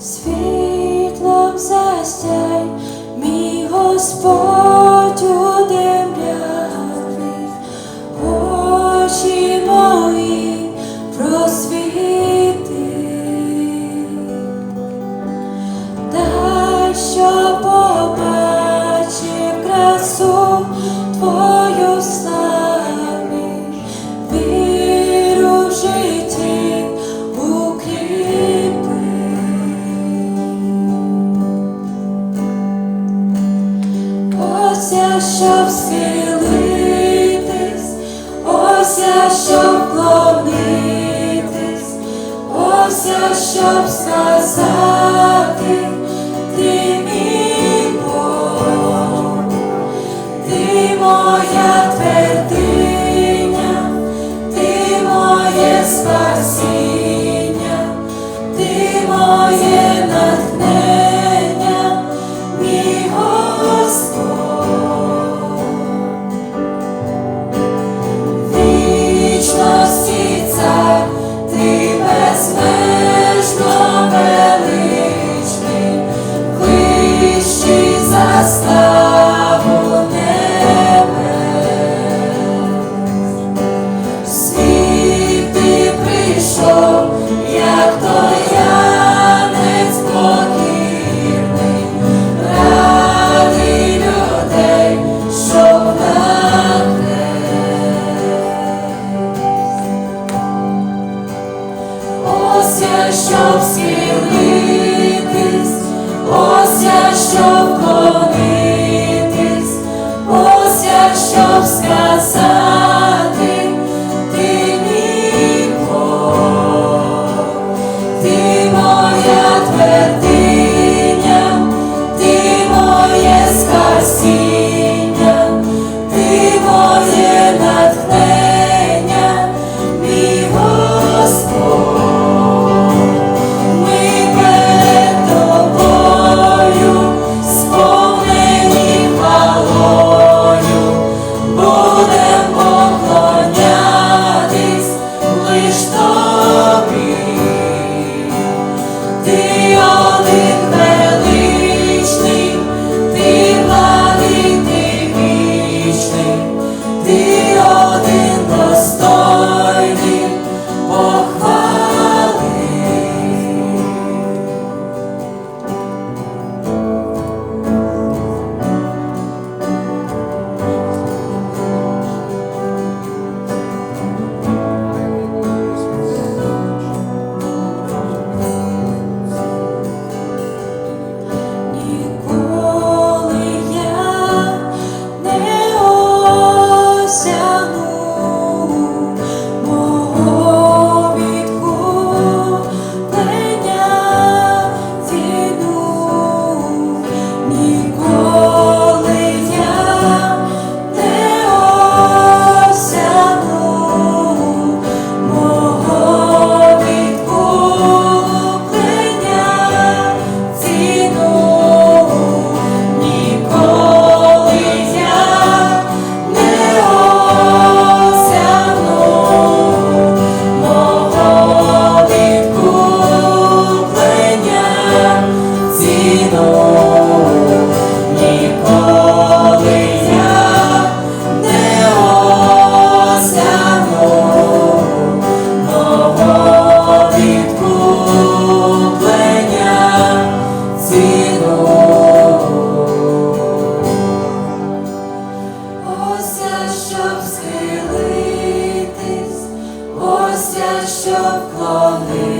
Світлом застяй, мій Господь. осілитись, ося, щоб клонитись, ося, щоб сказати. ціну. щоб схилитись, ось я щоб вклонитись.